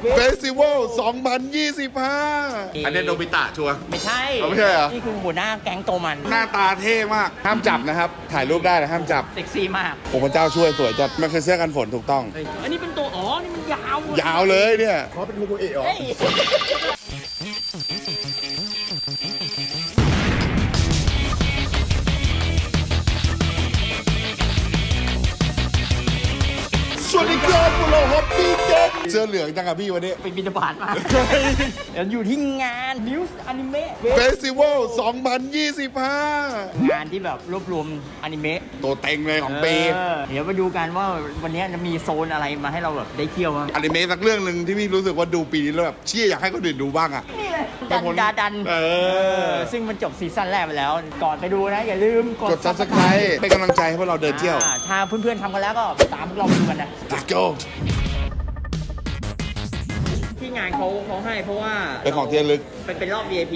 เฟสติวัล2025 อันนี้โนบิตะชัวร์ ไม่ใช่เอาไม่ใช่เหรอ นี่คือหัวหน้าแก๊งโตมันหน้าตาเท่มาก ห้ามจับนะครับ ถ่ายรูปได้นะห้ามจับเซ็กซี่มากโอ้พระเจ้าช่วยสวยจัด มันคือเสื้อกันฝนถูกต้อง เฮ้ยอันนี้เป็นตัวอ๋อ นี่มันยาวยาวเลยเนี่ยเขาเป็นฮูโกเอะเหรอ เฮ้ยสวัสดีครับพวกเราฮอปปี้ เก็ตเสื้อเหลืองจังอะพี่วันนี้ไปบินบาตมาเดี๋ยวอยู่ที่งาน News Anime เฟสติวัล2025 งานที่แบบรวบรวมอนิเมะตัวเต็งเลยของปี เออเดี๋ยวมาดูกันว่าวันนี้จะมีโซนอะไรมาให้เราแบบได้เที่ยวบ้างอนิเมะสักเรื่องหนึ่งที่พี่รู้สึกว่าดูปีนี้แล้วแบบเชี่ยอยากให้คนอื่นดูบ้างอะ นี่เลยดันดาดันเออ ซึ่งมันจบซีซั่นแรกไปแล้ว ก่อนไปดูนะ อย่าลืมกด กด subscribe เป็นกำลังใจให้พวกเราเดินเที่ยว อ่าถ้าเพื่อนๆทำกันแล้วก็ไปตามพวกเราไปดูกันนะ let's go ที่ งานเขาเขาให้เพราะว่าเป็นของที่ระลึก เป็นเป็นรอบ VIP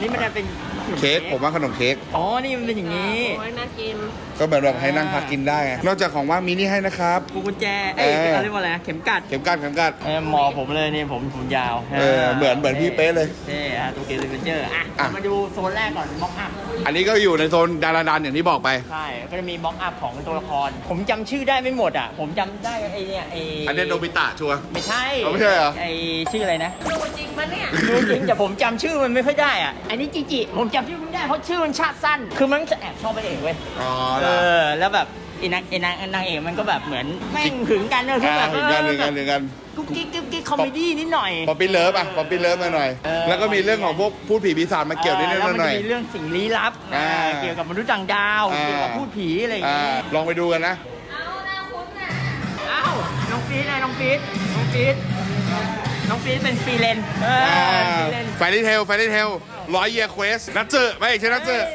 นี่มันจะเป็นขน มเค้กผมว่าขนมเค้กอ๋อ นี่มันเป็นอย่างนี้โอ้ยน่ากิน ก็เหมือนแบบให้นั่งพักกินได้ไงนอกจากของว่างมีนี่ให้นะครับกูกุญแจ เอ้ยเอออะไรวะอะไรเข็มกัดเข็มกัดเข็มกัด เออหมอผมเลยนี่ผมผมยาวเออเหมือนเหมือนพี่เป๊ะเลยเอออะตัวเกมเลนเจอร์อะอะ มาดูโซนแรกก่อนบ็อกอัพอันนี้ก็อยู่ในโซนดาราดันอย่างที่บอกไป ใช่ก็จะมีบ็อกอัพของตัวละคร ผมจำชื่อได้ไม่หมดอะ ผมจำได้ไอ้เนี่ยไอ้อันนี้โนบิตะชัวร์ ไม่ใช่เอาไม่ใช่เหรอ ไอ้ชื่ออะไรนะ ดูจริงปะเนี่ย รู้จริงแต่ผมจำชื่อมันไม่ค่อยได้อะ อันนี้จิจิ ผมจำชื่อมันได้เพราะชื่อมันชาติสั้น คือมันจะแอบชอบไปเอกเว้ยอ๋อเออแล้วแบบไอ้นางไอ้นางนางเอกมันก็แบบเหมือนแม่งหึงกันเนอะคือแบบหนึ่งกันหนึ่งกันหนึ่งกันกุ๊กกิ๊กกุ๊กกิ๊กคอมเมดี้นิดหน่อย ป๊อปปี้เลิฟอะป๊อปปี้เลิฟมาหน่อย เออ แล้วก็มีเรื่องของพวกพูดผีปีศาจมาเกี่ยวนิดนึงแล้วมันหน่อย จะมีเรื่องสิ่งลี้ลับอ่าอ่าเกี่ยวกับมนุษย์ต่างดาวอ่า เกี่ยวกับพูดผีอะไรอย่างอ่าเงี้ยลองไปดูกันนะ เอาหน้าคุ้นน่ะ อ้าวน้องฟีดไงน้องฟีดน้องฟีด น้องฟีดเป็นฟรีเลนซ์เออฟรีเลนซ์ไฟรี่เทลไฟรี่เทลร้อยเยียร์เควสนัทเจอร์ไม่ใช่นัทเจอร์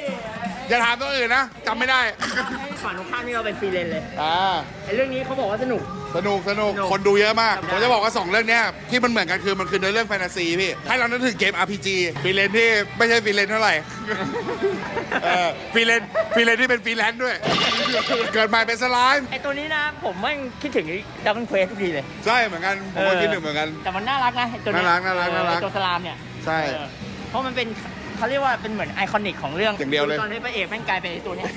อย่าถามตัวอื่นนะจำไม่ได้ให้ฝั่งตรงข้ามนี่เราเป็นฟรีเลนซ์เลยอ่าไอ้เรื่องนี้เขาบอกว่าสนุก สนุกสนุกสนุกคนดูเยอะมาก จำได้ ผมจะบอกว่า 2 เรื่องเนี้ยที่มันเหมือนกันคือมันคือในเรื่องแฟนตาซีพี่ ให้เรานึกถึงเกม RPG ฟรีเลนที่ไม่ใช่ฟรีเลนเท่าไหร่ เออฟรีเลนฟรีเลนที่เป็นฟรีแลนซ์ด้วย เกิดใหม่เป็นสไลม์ไอ้ตัวนี้นะ ผมแม่งคิดถึงดับเบิลเควสทุกทีเลยใช่เหมือนกันผมก็คิดถึงเหมือนกัน แต่มันน่ารักนะไอ้ตัวเนี้ยน่ารักน่ารักน่ารักเออตัวสลามเนี่ยใช่ เออเพราะมันเป็น เขาเรียกว่าเป็นเหมือนไอคอนิกของเรื่องอย่างเดียวเลย ตอนนี้พระเอกแม่งกลายเป็นไอ้ตัวเนี้ย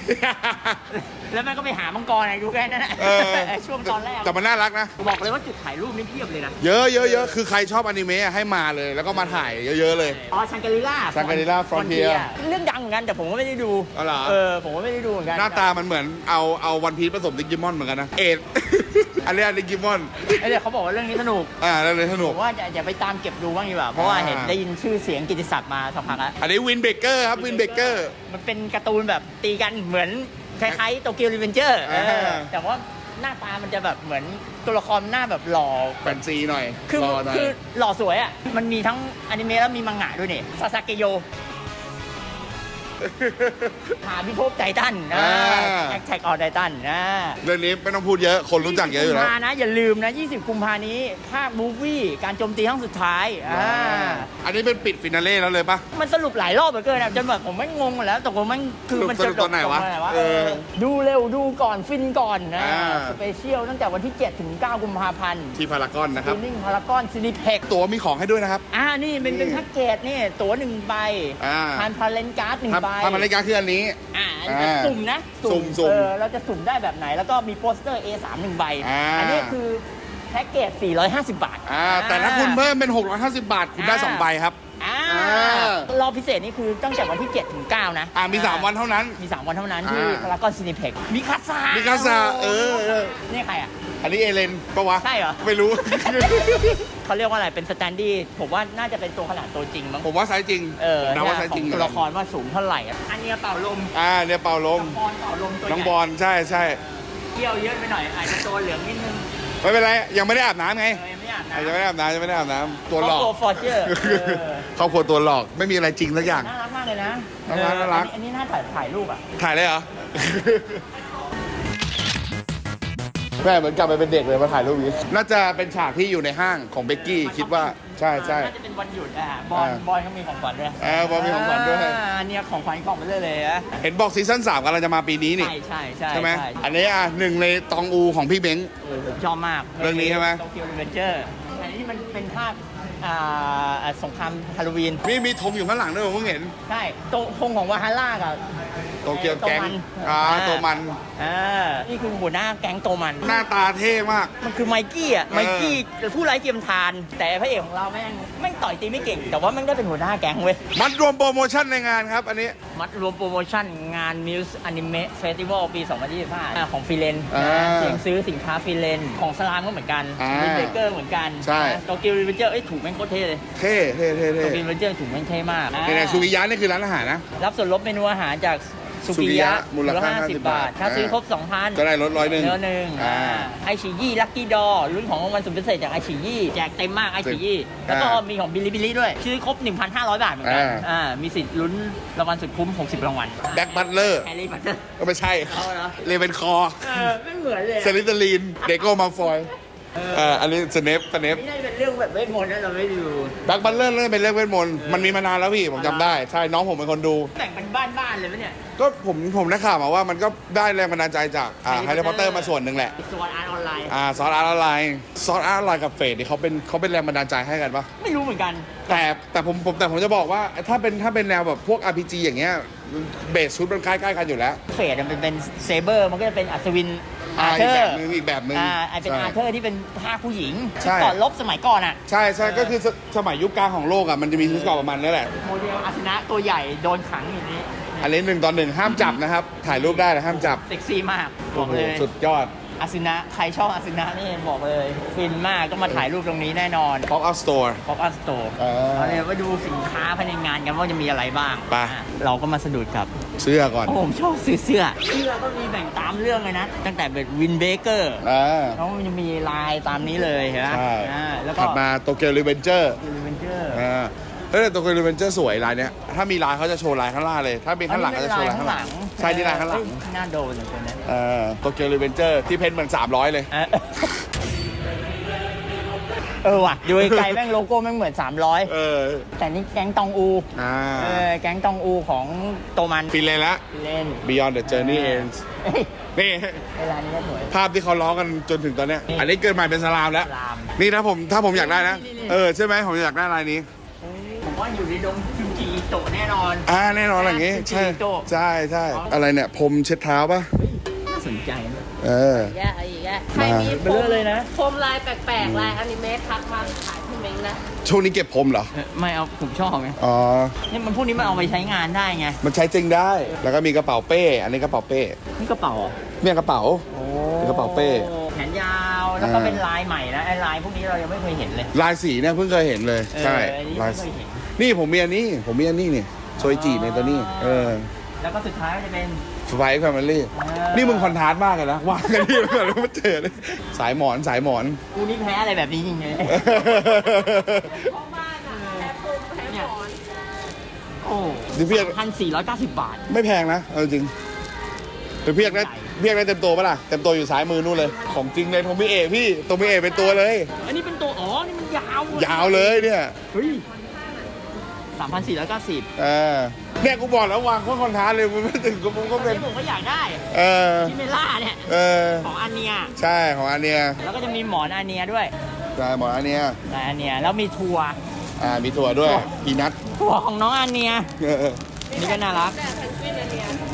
แล้วแม่งก็ไปหามังกรไอ้ดูแค่นั้นแหละเออไอ้ช่วงตอนแรกแต่มันน่ารักนะ บอกเลยว่าจุดถ่ายรูปนี่เพียบเลยนะ เยอะเยอะเยอะคือใครชอบอนิเมะให้มาเลย แล้วก็มาถ่ายเยอะๆเลย อ๋อชังกรีล่า Shangri-La Frontier เรื่องดังเหมือนกันแต่ผมก็ไม่ได้ดูอ๋อเหรอ เออผมก็ไม่ได้ดูเหมือนกันหน้าตามันเหมือนเอาเอาวันพีซผสมดิจิมอนเหมือนกันนะ เอ็ด อันนี้ดิจิมอนไอ้เดี๋ยวเขาบอกว่าเรื่องนี้สนุก อ่าแล้วเลยสนุผกมว่าจะจะไปตามเก็บดูบ้างดีกว่า เพราะว่าอ่า เห็นได้ยินชื่อเสียงกิตติศักดิ์มาสักพักแล้วอันนี้วินเบเกอร์ครับวินเบเกอร์ มันเป็นการ์ตูนแบบตีกันเหมือนคล้ายๆโตเกียวรีเวนเจอร์อ่า แต่ว่าหน้าตามันจะแบบเหมือนตัวละครหน้าแบบหล่อ แฟนซีหน่อยคือรอหน่อย คือหล่อสวยอะ มันมีทั้งอนิเมะแล้วมีมังงะด้วยนี่ซาซาเกโย หาพิภพไททันนะแอคแท็กออไททันนะเรื่องนี้ไม่ต้องพูดเยอะ คนรู้จักเยอะอยู่แล้วกุมภานะ อย่าลืมนะ 20 กุมภานี้ ภาคมูฟวี่การโจมตีครั้งสุดท้ายอ่าอันนี้เป็นปิดฟินาเล่แล้วเลยปะ มันสรุปหลายรอบเหลือเกินอะจนแบบผมไม่งงหมดแล้วตกลงมันคือมันสจะรุปตอนไหนวะจบตรงเออดูเร็วดูก่อนฟินก่อนนะอ่า สเปเชียลตั้งแต่วันที่ 7 ถึง 9 กุมภาพันธ์ที่พารากอนนะคซีรับนิ่งพารากอนซินิเพ็ก ตัวมีของให้ด้วยนะครับ อ่า นี่เป็นเป็นนี่แพ็กเกจนี่ ตั๋วหนึ่งใบอ่า ทานพาเลนการ์ดหนึ่งครับใบทำอะไรกันคืออันนี้ อ่าอันนี้เป็นอ่าสุ่มนะสุ่มสุ่มเออเราจะสุ่มได้แบบไหน แล้วก็มีโปสเตอร์ A3 หนึ่งใบ อ่า อันนี้คือแพ็กเกจ 450 บาทอ่าแต่ถ้าคุณเพิ่มเป็น 650 บาทคุณได้2ใบครับ อ่าอ่ารอบพิเศษนี่คือตั้งแต่วันที่ 7 ถึง 9 นะอ่ามี 3 วันเท่านั้น มี 3 วันเท่านั้นที่อ่า พารากอนซินิเพ็กมีคาซามิมีคาซาเออเออ นี่ใครอะ อันนี้เอเลนปะวะใช่เหรอ ไม่รู้ เขาเรียกว่าอะไรเป็นสแตนดี้ผมว่าน่าจะเป็นตัวขนาดตัวจริงมั้งผมว่าไซส์จริงเออผมเดาว่าไซส์จริงของตัวละครว่าสูงเท่าไหร่อะอันเนี้ยเป่าลมอ่าเนี่ยเป่าลม บอลเป่าลมตัวใหน้องญ่บอลใช่ใช่เกี่ยวเยอะไปหน่อยอาจจะตัวเหลืองนิดนึงไม่เป็นไร ยังไม่ได้อาบน้ำไงเออยังไม่อยากนะยังไม่ได้อาบน้ำยังไม่ได้อาบน้ำตัวหลอกครอบครัวฟอร์เจอร์ครอบครัวตัวหลอกไม่มีอะไรจริงสักอย่าง น่ารักมากเลยนะน่ารักน่ารักเอออันนี้อันนี้น่าถ่ายถ่ายรูปอะถ่ายเลยเหรอ แม่เหมือนกลับไปเป็นเด็กเลยมาถ่ายรูปนี้น่าจะเป็นฉากที่อยู่ในห้างของเบกกี้คิดว่าใช่ใช่ น่าจะเป็นวันหยุดอะบอลอ่าบอลเขามีของขวัญด้วยเออบอลมีของขวัญด้วย อ่าอันเนี้ยของขวัญกล่องไปเลยเลยนะเห็นบอกซีซั่นสามกำลังจะมาปีนี้นี่ ใช่ใช่ใช่ใช่ไหม อันนี้อะหนึ่งในตองอูของพี่เบ้ง เออผมชอบมากเรื่องนี้ใช่ไหม โตเกียวรีเวนเจอร์อันนี้มันเป็นภาคอ่าอ่าสงครามฮาโลวีน มีมีธงอยู่ข้างหลังด้วยผมเพิ่งเห็น ใช่โตธงของวาฮาร่ากับ โตเกียวแก๊งโตมันอ่าโตมัน อ่านี่คือหัวหน้าแก๊งโตมัน หน้าตาเท่มาก มันคือไมกี้อะเออไมกี้ผู้ไร้เทียมทาน แต่พระเอกของเราแม่งแม่งต่อยตีไม่เก่ง แต่ว่าแม่งได้เป็นหัวหน้าแก๊งเว้ย มัดรวมโปรโมชั่นในงานครับ อันนี้ มัดรวมโปรโมชั่นงาน Muse Anime Festival ปี 2025อ่าของฟิเลนอ่าเสียงซื้อสินค้าฟิเลนของสลามก็เหมือนกันอ่าวินเบเกอร์เหมือนกันใช่โตเกียวรีเวนเจอร์เอ้ยถูกแม่งโคตรเท่เลยเท่เท่เท่โตเท่เกียวรีเวนเจอร์ถูกแม่งเท่มากในในซูกิยะนี่คือร้านอาหารนะรับส่วนลดเมนูอาหารจากสุสุกิกิยะยะมูลค่า50 50 บาท ถ้าซื้อครบ 2,000 ก็ได้ลดร้อยหนึ่งเนื้อหนึ่งอ่าไอฉียี่ลัคกี้ดอรุ่นของรางวัลสุดพิเศษจากไอฉียี่แจกเต็มมากไอฉียี่อ่าแล้วก็มีของบิลลิบิลลี่ด้วย ซื้อครบ 1,500 บาทเหมือนกันอ่าอ่ามีสิทธิ์ลุ้นรางวัลสุดคุ้ม 60 รางวัลแบ็คบัตเลอร์แฮร์รี่พอตเตอร์ก็ไม่ใช่เอาเหรอเลเวนคอร์เออไม่เหมือนเลยเซริตลีนเดโก้มาฟอยเอ่ออันนี้สเนปสเนปไม่ได้เป็นเรื่องแบบเวทมนต์นะเราไม่ดูแบ็คบัตเลอร์เริ่มเป็นเรื่องเวทมนต์มันมีมานานแล้วพี่ ผมจำได้ ใช่ น้องผมเป็นคนดูแต่งเป็นบ้านๆเลยไหมเนี่ยก็ผมผมได้ข่าวมาว่ามันก็ได้แรงบันดาลใจจากอ่าแฮ Harry ร์รี่พอตเตอร์ Potter มาส่วนหนึ่งแหละสวอตอาร์ตออนไลน์ อ่าซอสอาร์ตออนไลน์ซอสอาร์ตออนไลน์กับเฟดนี่เขาเป็นเขาเป็นแรงบันดาลใจให้กันปะไม่รู้เหมือนกัน แต่แต่ผมผมแต่ผมจะบอกว่าถ้าเป็นถ้าเป็นแนวแบบพวก RPG อย่างเงี้ยเบสชุดมันใกล้ๆกันอยู่แล้ว เฟดมันเป็นเซเบอร์ มันก็จะเป็นอัศวิน อ่าอาร์เธอีกอแบบร์นึงอีกแบบนึงอ่าไอเป็นใช่ อาร์เธอร์ที่เป็นภาคผู้หญิงใช่ ก่อนลบสมัยก่อนอะ ใช่ใช่ก็คือสสมัยยุคกลางของโลกอะมันจะมีชุดเกราะประมาณนี้แหละ โมเดลอาสนะตัวใหญ่โดนขังอยู่นี้อันนี้หนึ่งตอนหนึ่งห้ามจับนะครับ ถ่ายรูปได้แต่ห้ามจับเซ็กซี่มากบโอ้อกโหเลยสุดยอด อาสนะใครชอบอาสนะนี่บอกเลย ฟินมากก็มาถ่ายรูปตรงนี้แน่นอน Pop Up Store ป๊อปอัพสโตร์เออ เราเนี่ยมาดูสินค้าภายในงานกันว่าจะมีอะไรบ้างไป อะเราก็มาสะดุดกับ เสื้อก่อนโอ้ผมชอบซื้อเสื้อ เสื้อก็มีแบ่งตามเรื่องเลยนะ ตั้งแต่เป็นวินเบเกอร์อ่า เขามันจะมีลายตามนี้เลยเห็นไหมใช่อ่าแล้วก็ถัดมาโตเกียวรีเวนเจอร์วินเบเกอร์อ่า เฮ้ยแต่โตเกียวรีเวนเจอร์สวยลายเนี้ยถ้ามีลายเขาจะโชว์ลายข้างล่างเลย ถ้าเป็นข้างหลังก็จะโชว์ลายข้างหลังใช่ที่ลายข้างหลังเฮ้ยน่าโดนอย่างคนนี้เออโตเกียวรีเวนเจอร์ที่เพ้นท์เหมือน300 เลยเออเออว่ะดูไกลๆแม่งโลโก้แม่งเหมือน 300 เออ แต่นี่แก๊งตองอูอ่าเออแก๊งตองอูของโตมันฟินเลยละเล่น Beyond the Journey Ends เฮ้ยนี่เวลานี้ก็สวยภาพที่เขาล้อกันจนถึงตอนเนี้ยนี่อันนี้เกิดมาเป็นสลามแล้วสลามนี่ถ้าผมถ้าผมอยากได้นะนี่นี่เออใช่ไหมผมอยากได้ลายนี้ผม ว่าอยู่ในดงจุนจีโตะแน่นอน อ่าแน่นอนอย่างงี้ ใช่โจ้ใช่ใช่อะไรเนี่ยพรมเช็ดเท้าปะเฮ้ยน่าสนใจนะเออ แย่อะไรอีกแย่ใครมีเบลอเลยนะโคมลายแปลกๆลายอนิเมะทักมาขายพี่เม้งนะ ช่วงนี้เก็บพรมเหรอเออไม่เอาผมชอบไงอ๋อ นี่มันพวกนี้มันเอาไปใช้งานได้ไงมันใช้จริงได้ แล้วก็มีกระเป๋าเป้ อันนี้กระเป๋าเป้นี่กระเป๋าเหรอเนี่ยกระเป๋าโอ้เป็นกระเป๋าเป้ แขนยาวแล้วก็อ่าเป็นลายใหม่นะไอ้ลายพวกนี้เรายังไม่เคยเห็นเลยลายสีเนี่ยเพิ่งเคยเห็นเลยเออใช่อันนี้ลายไม่เคยเห็น นี่ผมมีอันนี้ ผมมีอันนี้นี่โชยจีในตัวนี้ เออแล้วก็สุดท้ายก็จะเป็นไฟแฟมิลี่เออนี่มึงคอนทราสต์มากเลยนะวางกันที่มันก่อนแล้วมาเจอเลยสายหมอนสายหมอน กูนี่แพ้อะไรแบบนี้จริงเลยพ่อบ้านอะแพ้ปุ่มแพ้หมอนโอ้นี่พี่พันสี่ร้อยเก้าสิบบาท ไม่แพงนะเอาจริงเป็นเพียกได้เพียกได้เต็มตัวปะล่ะเต็มตัวอยู่ซ้ายมือนู่นเลย ของจริงเลยโทมิเอะพี่โทมิเอะเป็นตัวเลย อันนี้เป็นตัวอ๋อนี่มันยาวยาวเลยเนี่ยเฮ้ย สามพันสี่ร้อยเก้าสิบเออเนี่ยกูบอกแล้ววางโคตรคอนทราสต์เลยมันไม่ถึงกูผมก็เป็นนี่ผมก็อยากได้เออ ที่เมล่าเนี่ย เออ ของอันเนีย ใช่ของอันเนี้ยแล้วก็จะมีหมอนอันเนียด้วยใช่หมอนอันเนี้ยลายอันเนียแล้วมีทัวร์อ่ามีถั่วด้วยพีนัททัวร์ของน้องอันเนีย เออ นี่ก็น่ารักแต่แพนกวินอัน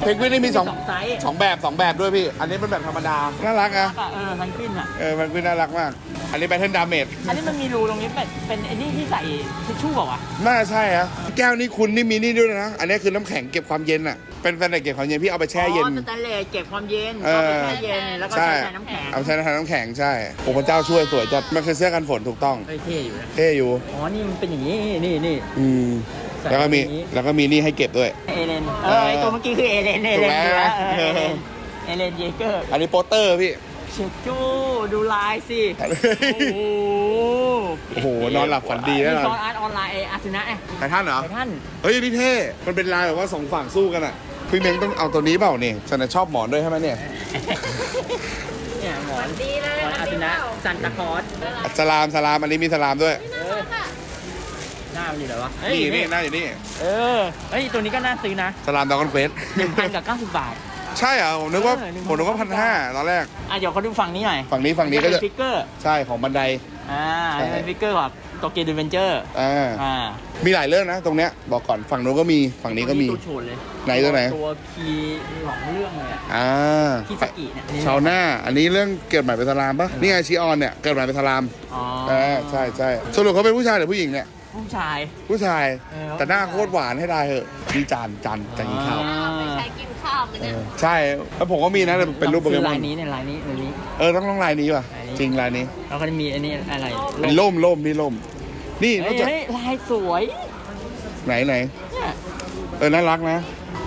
เนี้ยเพนกวินนี่มีสองสองไซส์สองแบบสองแบบด้วยพี่ อันนี้เป็นแบบธรรมดา น่ารักนะ อะเออพันกวินอะ เออมันเป็นน่ารักมาก อันนี้แบทเทิลดาเมจอันนี้มันมีรูตรงนี้เป็นเป็นไอ้นี่ที่ใส่ทิชชู่เปล่าวะน่าใช่ฮะแก้วนี้คุณนี่มีนี่ด้วยนะ อันนี้คือน้ำแข็งเก็บความเย็นอะ เป็นแฟนเก็บความเย็นพี่เอาไปแช่เย็น อ๋อสแตนเลสเก็บความเย็นเออ เอาไปแช่เย็นแล้วก็ใช่ ใช้น้ำแข็งเอาใช้ในทางน้ำแข็งใช่ โอ้พระเจ้าช่วยสวยจัด มันคือเสื้อกันฝนถูกต้อง เฮ้ยเท่อยู่นะ เท่อยู่ อ๋อ นี่มันเป็นอย่างนี้ นี่นี่อืม แล้วก็มีใส่อย่างนี้แล้วก็มีนี่ให้เก็บด้วย เอเลน เออไอตัวเมื่อกี้คือเอเลน เอเลนถูกไหมดูแล้วเออเอเลนเอเลนเยเกอร์อันนี้โปสเตอร์พี่ เชจูดูลายสิ โอ้โหโอ้โหนอนหลับฝันดีแน่นอนมีซอนอาร์ตออนไลน์ไออาร์ซนะไอไททันเหรอไททันเฮ้ยนี่เท่ มันเป็นลายแบบว่าสองฝั่งสู้กันอะ พี่เม้งต้องเอาตัวนี้เปล่าเนี่ยฉันนะชอบหมอนด้วยใช่ไหมเนี่ย เนี่ยหมอนดีนะหมอนอาร์ซนะซันตาคอส สลามสลามอันนี้มีสลามด้วยน่ารักอะ หน้ามันอยู่ไหนวะเฮ้ยนี่นี่หน้าอยู่นี่เออเฮ้ยตัวนี้ก็น่าซื้อนะสลามดอกคอนเควสหนึ่งพันกับเก้าสิบบาท ใช่เหรอผมนึกว่าเออ1,900 ผมนึกว่าพันห้าตอนแรก อะเดี๋ยวเขาดูฝั่งนี้หน่อยฝั่งนี้ฝั่งนี้ก็จะเป็นฟิกเกอร์ใช่ของบันได อ่าใช่ เป็นฟิกเกอร์แบบโตเกียวดิเวนเจอร์อ่าอ่ามีหลายเรื่องนะตรงเนี้ยบอกก่อนฝั่งนู้นก็มีฝั่งนี้ก็มี ตัวโฉดเลยไหนตัวไหน ตัวคีย์ของเรื่องเลยอะอ่าคิสกิเนี่ยชาวหน้า อันนี้เรื่องเกิดใหม่เป็นสลามปะนี่ไงชิออนเนี่ยเกิดใหม่เป็นสลามอ๋ออ่าใช่ใช่สรุปเขาเป็นผู้ชายหรือผู้หญิงเนี่ย ผู้ชาย ผู้ชาย เออ แต่หน้าโคตรหวานให้ได้เหอะนี่จานจานจานกินข้าวอ่าไม่ใช้กินข้าวไหมเนี่ย ใช่แล้วผมก็มีนะแต่เป็นรูปโปต้องเกซื้อมอลายนนี้เนี่ยลายนี้ลายนี้ เออต้องต้องลายนี้ว่ะ ลายนี้ จริงลายนี้แล้วก็จะมีอันนี้อะไรเป็นล่มล่มนี่ล่ม นี่นเฮ้อกยจากเฮ้ยลายสวยไหนไหนเนี่ยเออน่ารักนะ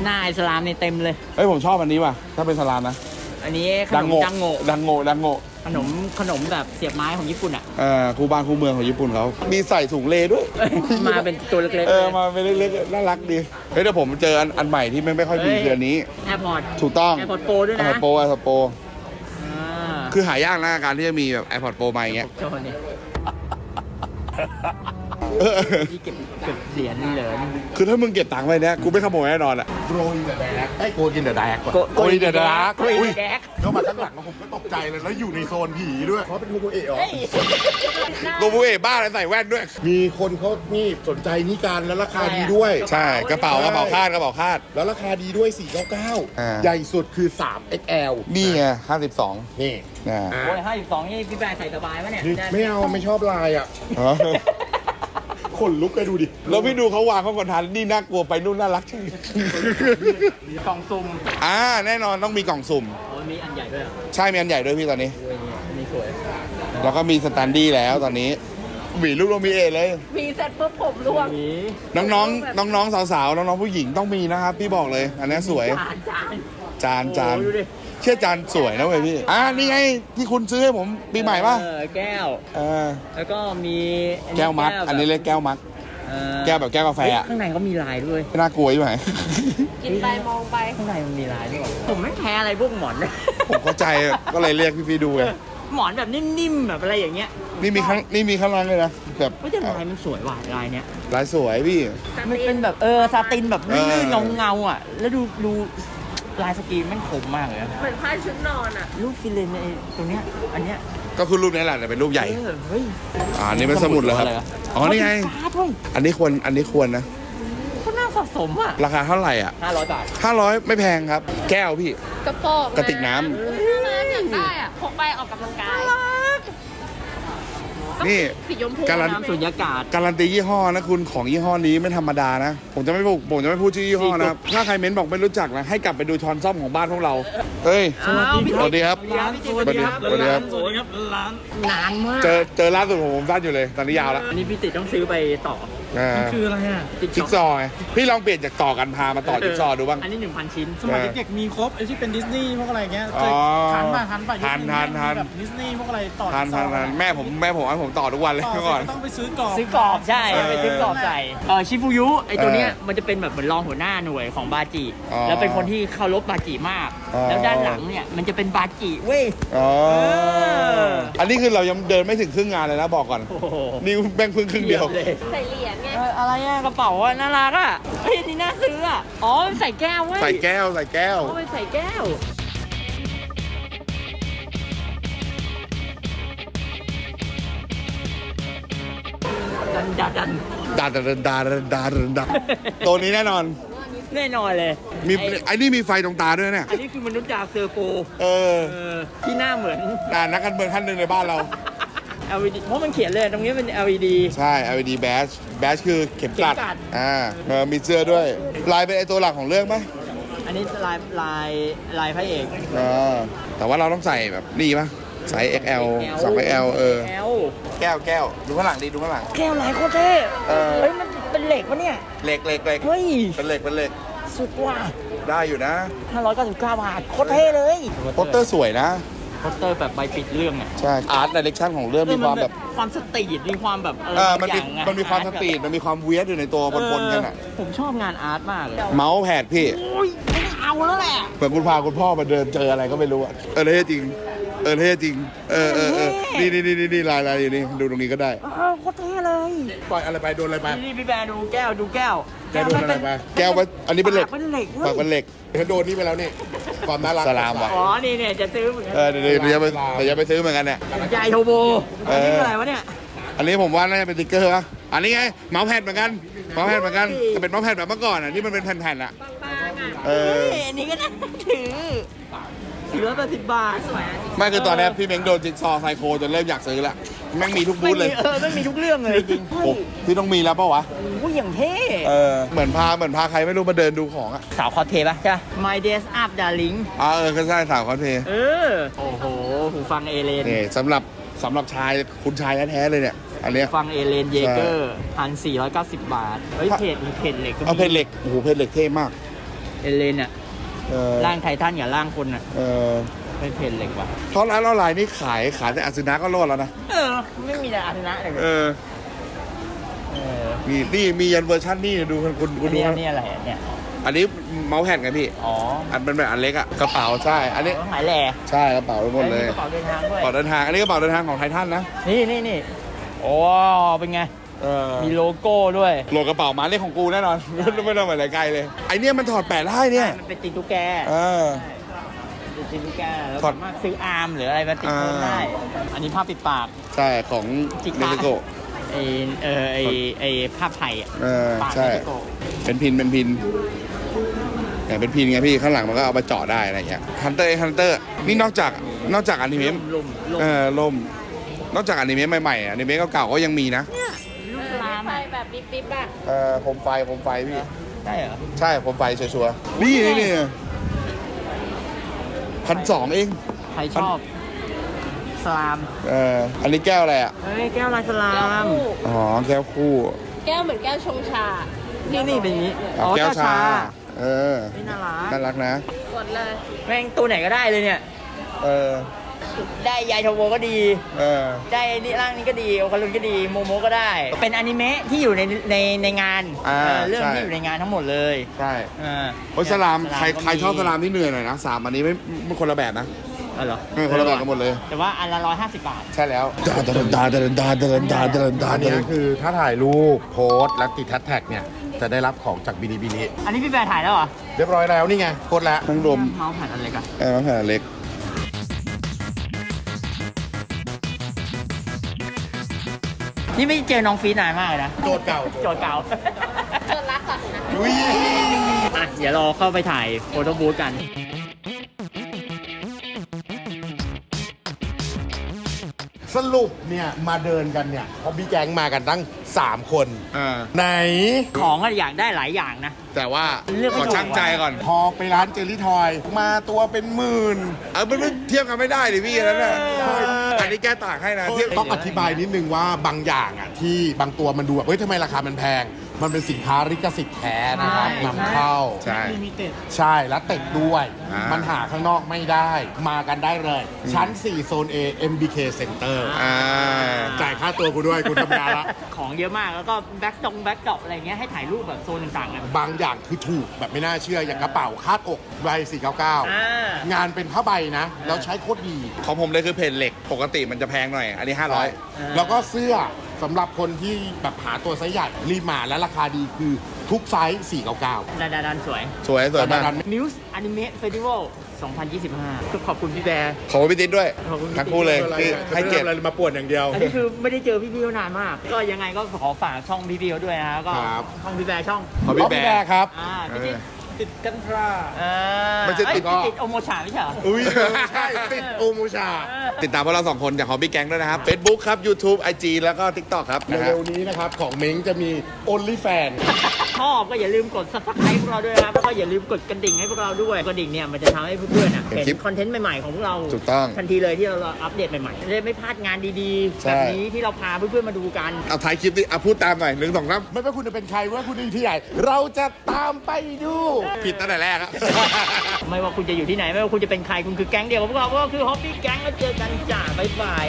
หน้าอิสลามนี่เต็มเลย เอ้ยผมชอบอันนี้ว่ะ ถ้าเป็นสลามนะ อันนี้ขดันงมโง่ดังโง่ดังโง่ดังโง่ ขนมขนมแบบเสียบไม้ของญี่ปุ่นอะเอ่อครูบ้านครูเมืองของญี่ปุ่นเขา มีใส่ถุงเลด้วย มาเป็นตัวเล็กๆเออ มาเป็นเล็กๆ น่ารักดี เฮ้ยเดี๋ยวผมเจออันอันใหม่ที่ไม่ไม่ค่อยดีคืออันนี้ แอร์พอร์ตถูกต้อง AirPods Pro ด้วยนะ AirPods Pro AirPods Pro อ่าคือหายากนะการที่จะมีแบบ AirPods Pro มาอย่างเงี้ยโชว์นี่ เออ ที่เก็บเก็บเหรียญเหรียญคือถ้ามึงเก็บตังค์ไว้เนี่ยกูไม่ขโมยแน่นอนอะ โกยเดอะแดกไอ้โกกินเดอะแดกโกยเดอะแดกโกยอุ้ยแดกเข้ามาข้างหลังผมก็ตกใจเลยแล้วอยู่ในโซนผีด้วยเพราะเป็นโกโกเอะเหรอเฮ้ยโกโกเอะบ้าอะไรใส่แว่นด้วย มีคนเขานี่สนใจนี่การแล้วราคาดีด้วย ใช่กระเป๋ากระเป๋าคาดกระเป๋าคาด แล้วราคาดีด้วย อ่า 499 ใหญ่สุดคือ 3XL นี่ไงห้าสิบสองนี่นะ โอ้ยห้าสิบสองนี่พี่แบร์ใส่สบายปะเนี่ย ไม่เอาไม่ชอบลายอะ ขนลุกไปดูดิ แล้วพี่ดูเขาวางข้างบนทันนี่น่ากลัวไปนู่นน่ารักใช่กล่องซุ่มอ่าแน่นอนต้องมีกล่องสุ่ม โอ้ยมีอันใหญ่ด้วยเหรอใช่มีอันใหญ่ด้วยพี่ตอนนี้โอ้ยอันนี่สวยแล้วก็มีสแตนดี้แล้วตอนนี้หวีลูกโรมีเอเลย มีเสร็จปุ๊บผมร่วงมีน้องๆ น้องๆ สาวๆ น้องๆ ผู้หญิงต้องมีนะครับ พี่บอกเลย อันนี้สวย จานจานจานจานโอ้ยดูดิ เชื่อจานสวยนะเว้ยพี่ อ่านี่ไงที่คุณซื้อให้ผมปีใหม่ป่ะเออแก้ว เออแล้วก็มีอันนี้แก้วมัด อันนี้แบบเรียกแก้วมัด เอ่อแก้วแบบแก้วกาแฟเฮ้ยอะข้างในก็มีลายด้วยไม่น่ากลัวใช่ไหม กินไปมองไป ข้างในมันมีลายด้วยผมไม่แพ้อะไรพวกหมอนเลยผมเข้าใจก็เลยเรียกพี่ๆดูไงหมอนแบบนิ่มๆแบบอะไรอย่างเงี้ยนี่มีข้างนี่มีข้างล่างเลยนะแบบเฮ้ยแต่ลายมันสวยว่ะลายเนี้ยลายสวยพี่ มันเป็นแบบเออซาตินแบบเออลื่นๆเงาๆอะ แล้วดูดู ลายสกรีนแมันคมมากเลยอะเหมือนผ้าชุดนอนอะรูปฟิเลนไอ้ตรงเนี้ยอันเนี้ยก็คือรูปนี้แหละแต่เป็นรูปใหญ่ เออเฮ้ยอ่านี่เป็นสมุดเหรอครับะไวะอ๋อ นี่ไง การ์ดเว้ยอันนี้ควร อันนี้ควรนะ ก็น่าสะสมอะราคาเท่าไหร่อะห้าร้อยบาท 500 ไม่แพงครับ แก้วพี่ กระโปรงกระติกน้ำเออน่ารักอยากได้อะพกไปออกกำลังกาย นี่ สีชมพูการัน นะสุญญากาศ การันตียี่ห้อนะคุณของยี่ห้อนี้ไม่ธรรมดานะ ผมจะไม่พูดผมจะไม่พูดชื่อยี่ห้อนะครับถ้าใครเม้นบอกไม่รู้จักนะให้กลับไปดูช้อนซ่อมของบ้านพวกเราเฮ้ย อ้าวพี่สวัสดีครับสวัสดีครับสวัสดีครับ สวัสดีครับร้านนานมากเจอเจอล่าสุดผมผมสั้นอยู่เลยตอนนี้ยาวแล้ว อันนี้พี่ติดต้องซื้อไปต่อ อ่าคืออะไรอะติดจิ๊กซอว์ไงพี่ลองเปลี่ยนจากต่อกันพามาต่อจิ๊กซอว์ดูบ้าง อันนี้หนึ่งพันชิ้น สมัยเด็กๆมีครบไอ้ที่เป็นดิสนีย์พวกอะไรเงี้ยอ๋อทันป่ะทันป่ะยุคทันทันทัน แบบดิสนีย์พวกอะไรต่อทานทานทานแม่ผมแม่ผมให้ผมต่อทุกวันเลยต่อเมื่อเสร็ก่อจนก็ต้องไปซื้อกรอบซื้อกรอบใช่เออไปซื้อกรอบใส่เออชิฟูยุไอตัวเนี้ยเออมันจะเป็นแบบเหมือนรองหัวหน้าหน่วยของบาจิ อ๋อแล้วเป็นคนที่เคารพบาจิมาก อ๋อ แล้วด้านหลังเนี่ยมันจะเป็นบาจิเว้ย อ๋อออันนี้คือเรายังเดินไม่ถึงครึ่งงานเลยนะบอกก่อน โอ้โห นี่แบ่งเพิ่งครึ่งเดียวเลยใส่เหรียญไง เอออะไรอะกระเป๋าอะน่ารักอะเฮ้ยนี่น่าซื้ออะอ๋อมันใส่แก้วเว้ยใส่แก้วใส่แก้ว อ๋อมันใส่แก้ว ดันดันดันดาดาดาดาดาดาตัวนี้แน่นอน แน่นอนเลยมีไอ้ไอ้นี่มีไฟตรงตาด้วยเนี่ย อันนี้คือมนุษย์ดาวเซอร์โกเออ เออที่หน้าเหมือนอ่านักการเมืองท่านหนึ่งในบ้านเรา LED เพราะมันเขียนเลยตรงนี้เป็น LED ใช่ LED badge badge คือเข็มกลัดเข็มกลัด อ่าเออมีเสื้อด้วย ลายเป็นไอตัวหลักของเรื่องไหมอันนี้ลายลายลายพระเอก อ่าแต่ว่าเราต้องใส่แบบนี่ปะไซส์ XL สอง XL เออ L แก้วแก้วดูข้างหลังดีดูข้างหลัง แก้วลายโคตรเท่เออ เฮ้ยมันเป็นเหล็กปะเนี่ย เหล็กเหล็กเหล็กเฮ้ย เป็นเหล็กเป็นเหล็กสุดว่ะได้อยู่นะ599 บาทโคตรเท่เลยโปสเตอร์สวยนะ โปสเตอร์แบบใบปิดเรื่องอะใช่อาร์ตดิเรกชันของเรื่องมีความแบบความสตรีทมีความแบบอะไรเออบามันงอมีย่างอะมันมีความสตรีทมันมีความเวียดอยู่ในตัวปนๆกันอะเออผมชอบงานอาร์ตมากเลยเมาส์แพดพี่โอ้ยไม่เอาแล้วแหละเหมือนคุณพาคุณพ่อมาเดินเจออะไรก็ไม่รู้อะเออเท่จริง เออเท่จริง เออเออเออนี่นี่นี่นี่ลายลายอยู่นี่ดูตรงนี้ก็ได้เออโคตรเท่เลยปล่อยอะไรไปโดนอะไรไปนี่พี่แบร์ดูแก้วดูแก้วแกโดนอะไรไปแก้วว่าอันนี้เป็นเหล็กปากเป็นเหล็กเว้ปากยเป็นเหล็กเขาโดนนี่ไปแล้วนี่ความน่ารักสลามว่ะอ๋อนี่เนี่ยจะซื้อเหมือนกันเออเดี๋ยวเดี๋ยวจะไปเดี๋ยวจะไปซื้อเหมือนกันเนี่ยยายโทโบเออัอนนี้คืออะไรวะเนี่ยอันนี้ผมว่าน่าจะเป็นสติ๊กเกอร์ปะอันนี้ไงเมาส์แพดเหมือนกันเมาส์แพดเหมือนกันแต่เป็นเมาส์แพดแบบเมื่อก่อนอะนี่มันเป็นแผ่นๆอะ บางๆอะเออ เฮ้ยอันนี้ก็น่าถือ สี่ร้อยแปดสิบบาทสวยอะไม่คือตอนเนี้ยพี่เม้งโดนจิ๊กซอว์ไซโคจนเริ่มอยากซื้อละแม่งมีทุกบูไม่ธเลมียเออไม่มีทุกเรื่องเลยจริงโอ้ที่ต้องมีแล้วปะวะโอ้ยอย่างเท่ เออเหมือนพาเหมือนพาใครไม่รู้มาเดินดูของอะสาวคอสเพลย์ปะใช่ปะ My Days Up Darling อ่าเออก็ใช่สาวคอนเทเออ โอ้โห หูฟังเอเลน นี่สำหรับสำหรับชายคุณชายแท้ๆเลยเนี่ยอันเนี้ย ฟังเอเลนเยเกอร์พันสี่ร้อยเก้าสิบบาท เฮ้ย เพจมีเพจเหล็กก็มีเอาเพนเหล็กโอ้โหเพนเหล็กเท่มาก เอเลนอะ เออ ร่างไททันกับร่างคนอะเออเป็นเพจเหล็กว่ะ เพราะร้านออนไลน์นี่ขายขายแต่อาซึนะก็รอดแล้วนะ เออ ไม่มีแต่อาชนะเลยเออ เออมีนี่มียันเวอร์ชันนี่ดูคุณคุณคุอัณนดูนี้คอัรับนนี้อะไรอะเนี่ย อันนี้เมาส์แผ่นไงพี่ อ๋ออันเป็นแบบอันเล็กอะกระเป๋าใช่ อันนี้หมายแหล่ใช่กระเป๋าทั้งหมดเลยกระเป๋าเดินทางด้กวยระเป๋าเดินทาง อันนี้กระเป๋าเดินทางของไททันนะ นี่นี่นี่โอ้ เป็นไง เออมีโลโก้ด้วย โหลดกระเป๋ามาเลขของกูแน่นอน ไม่ต้องไปไหนไกลเลย ไอเนี้ยมันถอดแปะได้เนี่ย มันเป็นติดตุ๊กแกเออ เป็นติดตุ๊กแกแล้วถอดสามารถซื้ออาร์มหรืออะไรมาติดเพิ่มได้ อันนี้ผ้าปิดปาก ใช่ของจิกเมปากซิโกะ ไอเออไอไอผ้าไผ่อะเออปากใช่เม็กซิโกเป็นพินเป็นพินอย่างเป็นพินไงพี่ข้างหลังมันก็เอามาเจาะได้อะไรอย่างเงี้ยฮันเตอร์ฮันเตอร์นี่นอกจากนอกจากอนิเมะ ลมลม เออลมนอกจากอนิเมะใหม่ๆอะอนิเมะเก่าๆก็ยังมีนะ แบบปิ๊บๆอะเออผมไฟผมไฟพี่ ใช่เหรอใช่ผมไฟชัวร์ๆนี่นี่นี่พันสองเอง ใครชอบ สลาม เอออันนี้แก้วอะไรอะ เฮ้ย แก้วลายสลาแก้วม คู่อ๋อ แก้วคู่แก้วเหมือนแก้วชงชานี่นี่เป็นอย่างนี้ อ๋อแก้วชา เออ ไม่น่ารักน่ารักนะ กดเลย แม่งตัวไหนก็ได้เลยเนี่ย เออ ได้ยายโทโบก็ดี เออ ได้นี่ร่างนี้ก็ดีโอคารุนก็ดีโมโมก็ได้ เป็นอนิเมะที่อยู่ในในในงานอ่าเออเรื่องใช่ ที่อยู่ในงานทั้งหมดเลยใช่เออโอ้ยสลามใครก็ใครชอบสลามที่เหนื่อยหน่อยนะสามอันนี้ไม่ไม่คนละแบบนะเออเหรอไม่คนละแบบกันหมดเลย แต่ว่าอันละร้อยห้าสิบบาท ใช่แล้วดาดาดาดาดาดาดาดาดาอันดาเนี้ยคือถ้าถ่ายรูปโพสต์และติดแฮชแท็กเนี่ย จะได้รับของจากบินิบินิอันนี้พี่แบร์ถ่ายแล้วเหรอเรียบร้อยแล้วนี่ไงโพสต์แล้วทั้งรวมเมาส์ผ่านอะไรกัน เออมาแผ่นเล็ก นี่ไม่เจอน้องฟีดนานมากเลยนะโจทย์เก่าโจทย์เก่าเปิดรักก่อนนะอุ้ยอะเดี๋ยวเราเข้าไปถ่ายโฟโต้บูธกันสรุปเนี่ยมาเดินกันเนี่ยเพราะพี่แก๊งมากันตั้ง 3 คนเออไหน ของอะอยากได้หลายอย่างนะ แต่ว่าเลือกไม่ขอถูก ช่างใจก่อน พอไปร้านเจลลี่ทอย มาตัวเป็นหมื่น เออมันไม่เทียบกันไม่ได้ดิพี่อันนั้นน่ะเออ อันนี้แก้ต่างให้นะเทียบต้องอธิบายนิดนึงว่าบางอย่างอะที่บางตัวมันดูแบบเฮ้ยทำไมราคามันแพง มันเป็นสินค้าลิขสิทธิ์แท้นะครับใช่นำเข้า ใช่ ลิมิเต็ด ใช่แล้วติดด้วย อ่ามัมันหาข้างนอกไม่ได้ มากันได้เลย ชั้น 4 โซน A MBK Center อ่า จ่ายค่าตัวกูด้วยกูทำงานละ ของเยอะมากแล้วก็แบ็คตรงแบ็คดรอปอะไรเงี้ยให้ถ่ายรูปแบบโซนต่างๆกัน บางอย่างคือถูกแบบไม่น่าเชื่ออย่างกระเป๋าคาดอกใบอ่า499 งานเป็นผ้าใบนะ แล้วใช้โคตรดี ของผมเลยคือเพนเหล็ก ปกติมันจะแพงหน่อย อันนี้ 500 แล้วก็เสื้อ สำหรับคนที่แบบหาตัวไซส์ใหญ่รีบมาและราคาดีคือทุกไซส์499 ดาดาดันสวย สวยสวยมากดัน Muse Anime Festival 2025 คือขอบคุณพี่แบร์ ขอบคุณพี่ติ๊ดด้วย ขอบคุณพี่ทั้งคู่เลยคือที่ให้เกียรติอะไรมาปวดอย่างเดียว อันนี้คือไม่ได้เจอพี่พี่เขานานมาก ก็ยังไงก็ขอฝากช่องพี่พี่เขาด้วยนะก็ครับ ช่องพี่แบร์ช่องขอพี่แบร์ครับ อ่าเอพี่อ ติ๊กติดกันทรา อ่าไม่ใช่ติด เอ้ยติดโอโมชาไม่ใช่เหรอ อุ้ยใช่ติดโอมูชาเออติดตามพวกเราสองคนจากฮอบบี้แก๊งด้วยนะครับ Facebook ครับ YouTube IG แล้วก็ TikTok ครับนะฮะ เร็วๆนี้นะครับ ของเม้งจะมี only fan ชอบก็อย่าลืมกด subscribe พวกเราด้วยนะครับแล้วก็อย่าลืมกดกระดิ่งให้พวกเราด้วยกระดิ่งเนี่ยมันจะทำให้เพื่อนๆอะเห็นเห็นคลิปคอนเทนต์ใหม่ๆของพวกเราถูกต้องทันทีเลยที่เราอัปเดตใหม่ๆจะได้ไม่พลาดงานดีๆ ใช่ แบบนี้ที่เราพาเพื่อนๆมาดูกัน เอาท้ายคลิปดิเอาพูดตามหน่อยหนึ่งสองสาม ไม่ว่าคุณจะเป็นใครว่าคุณจะอยู่ที่ไหนเราจะตามไปดูผิดตั้งแต่แรกครับ ไม่ว่าคุณจะอยู่ที่ไหน ไม่ว่าคุณจะเป็นใครคุณคือแก๊งเดียวกับพวกเราพวกเราคือฮอปปี้แก๊งแล้วเจอกันจ้าบ๊ายบาย